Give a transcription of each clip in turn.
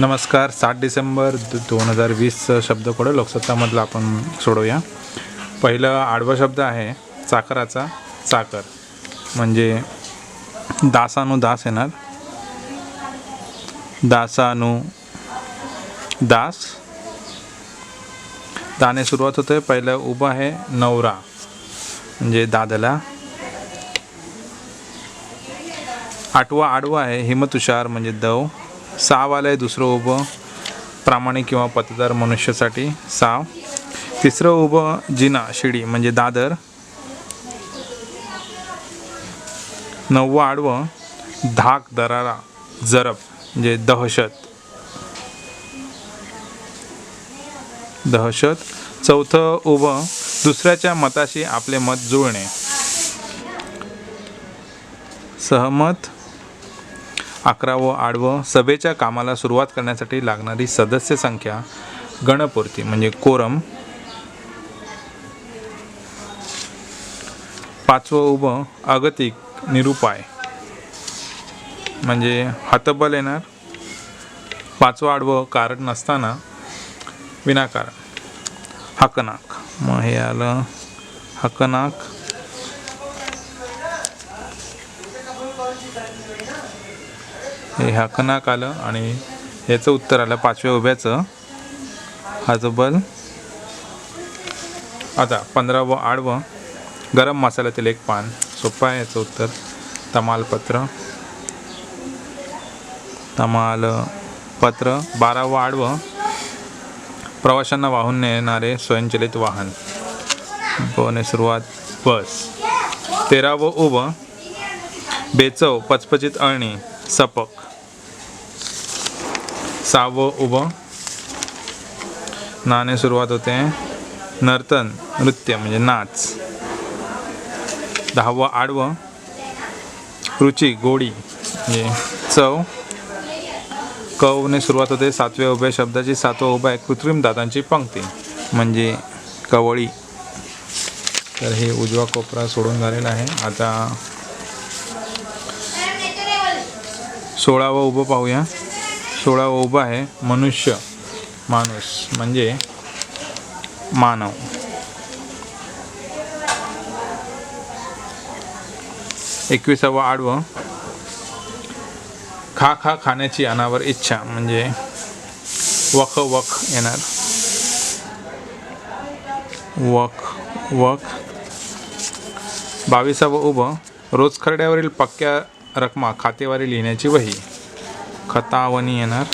नमस्कार सात डिसेंबर दोन हजार वीस शब्दकोडं लोकसत्तामधलं आपण सोडवूया पहिलं आडवा शब्द आहे चाकराचा चाकर म्हणजे दासानु दास येणार. दासानु दास. दाने सुरुवात होते पहिलं उभं आहे नवरा. म्हणजे दादला. आठवा आडवा आहे हिमतुषार म्हणजे दव. साव आलं दुसरं उभं. प्रामाणिक किंवा पतदार मनुष्यासाठी साव. तिसरं उभं जिना शिडी म्हणजे दादर. नववं आडवं धाक दरारा जरब म्हणजे दहशत. दहशत. चौथं उभं दुसऱ्याच्या मताशी आपले मत जुळणे. सहमत. अकरावं आडवं सभेच्या कामाला सुरुवात करण्यासाठी लागणारी सदस्य संख्या गणपूर्ती म्हणजे कोरम. पाचवं उभं अगतिक निरुपाय. म्हणजे हातबल येणार. पाचवं आडवं कारण नसताना विनाकारण. हकनाक. मग हे आलं हकनाक. हे हकनाक आलं आणि ह्याचं उत्तर आलं पाचव्या उभ्याचं. हजबल आता पंधरावं आडवं गरम मसाल्यातील एक पान. सोपं आहे याचं उत्तर. तमालपत्र. तमालपत्र. बारावं आडवं प्रवाशांना वाहून नेणारे स्वयंचलित वाहन. बने सुरुवात. बस. तेरावं उभं बेचव पचपचित अळणी सपक. सहावं उभं नाणे सुरुवात होते. नर्तन नृत्य म्हणजे नाच. दहावं आडवं. रुची गोडी म्हणजे चव. कवने सुरुवात होते. सातव्या उभ्या शब्दाची सातवा उभा आहे कृत्रिम दातांची पंक्ती म्हणजे कवळी. तर हे उजवा कोपरा सोडून झालेला आहे. आता सोळावं उभं पाहूया. सोळावं उभा आहे. मनुष्य माणूस म्हणजे मानव. एकविसावं आडवं. खा खा खाण्याची अनावर इच्छा म्हणजे वख वख येणार. वख वख. बावीसावं उभं. रोज खरड्यावरील पक्क्या रकमा खातेवारी लिहिण्याची वही. खतावणी येणार.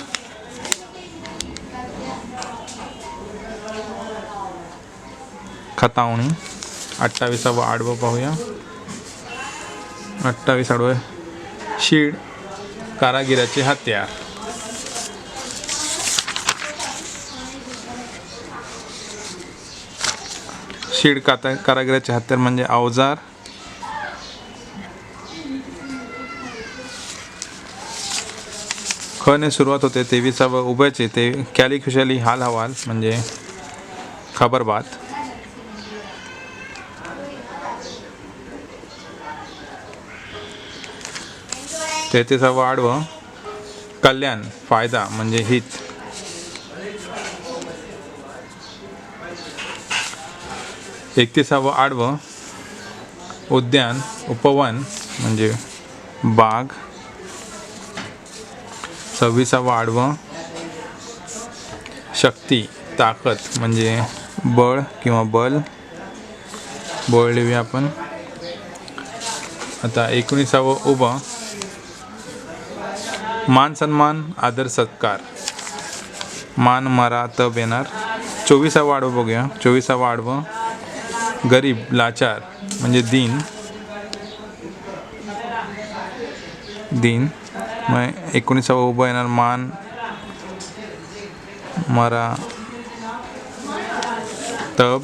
खतावणी अठ्ठावीसावं आडवं पाहूया. अठ्ठावीस आडवं शीड. कारागिराचे हत्यार शीड काता कारागिराचे हत्यार म्हणजे अवजार. खने सुरुवात होते तेविसावं उभ्याचे ते कॅली खुशाली हाल हवाल म्हणजे खबरबात. तेहतीसावं आडवं कल्याण फायदा म्हणजे हित. एकतीसावं आडवं उद्यान उपवन म्हणजे बाग सव्वीसा आडवं शक्ती ताकद म्हणजे बळ किंवा बल. बळ लिहूया आपण. आता एकोणीसावं उभं. मान सन्मान आदर सत्कार. मान मरा तब येणार चोवीसावं आडवं बघूया. चोवीसावं आडवं गरीब लाचार म्हणजे दीन. दीन. मग एकोणीसावं उभं येणार मान मरा तब.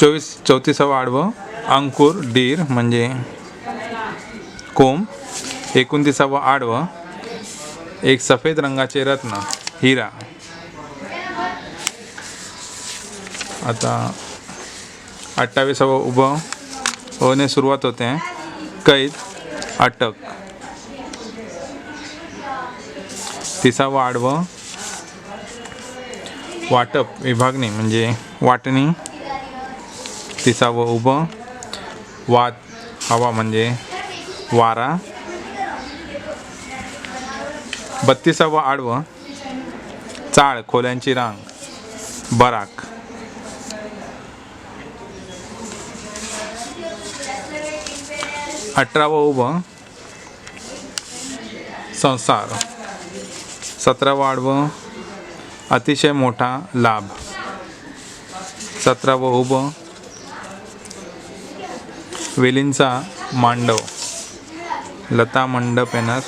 चोवीस चौतीसावं आडवं अंकुर डीर म्हणजे कोंब. एकोणतीसावं आडवं एक सफेद रंगाचे रत्न हिरा. आता अठ्ठावीसावं उभं होणे सुरुवात होते. कैद अटक. तिचा आडवं वाटप विभागणी म्हणजे वाटणी तिसावं उभं वात हवा म्हणजे वारा. बत्तीसावं आडवं चाळ खोल्यांची रांग बराक. अठरावं उभं. संसार. सतरावं आडवं. अतिशय मोठा लाभ. सतरावं उभं. वेलींचा मांडव. लता मंडप येणार.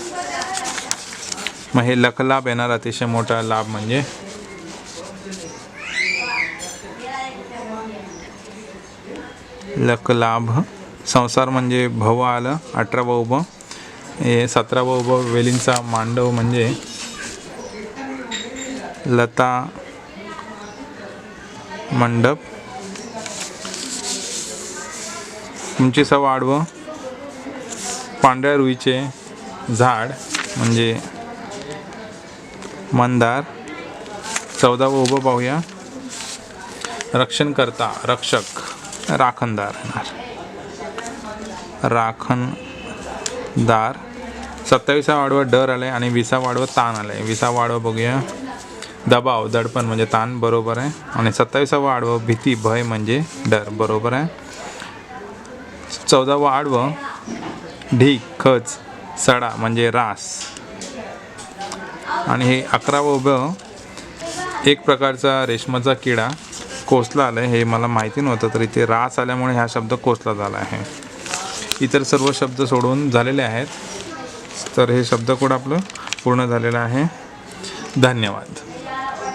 मग हे लखलाभ येणार अतिशय मोठा लाभ म्हणजे. लखलाभ. संसार म्हणजे भव आलं अठरावं उभं. हे सतरावं उभं वेलींचा मांडव म्हणजे लता मंडप. उंचीसावं आडवं. पांढऱ्या रुईचे झाड म्हणजे मंदार. चौदावं उभं पाहूया. रक्षणकर्ता रक्षक राखणदार राखणदार सत्तावीसा वाढवं डर आलं आहे आणि विसा वाढवं ताण आलं आहे विसा वाढवं बघूया. दबाव दडपण म्हणजे ताण बरोबर आहे. आणि सत्तावीसावं आडवं भीती भय म्हणजे डर बरोबर आहे. चौदावं आडवं ढीक खच सडा म्हणजे रास. आणि हे अकरावं उभं एक प्रकारचा रेशमाचा किडा कोसला आलाय. हे मला माहिती नव्हतं तर इथे रास आल्यामुळे हा शब्द कोसला झाला आहे. इतर सर्व शब्द सोडून झालेले आहेत. तर हे शब्दकोड आपलं पूर्ण झालेलं आहे. धन्यवाद.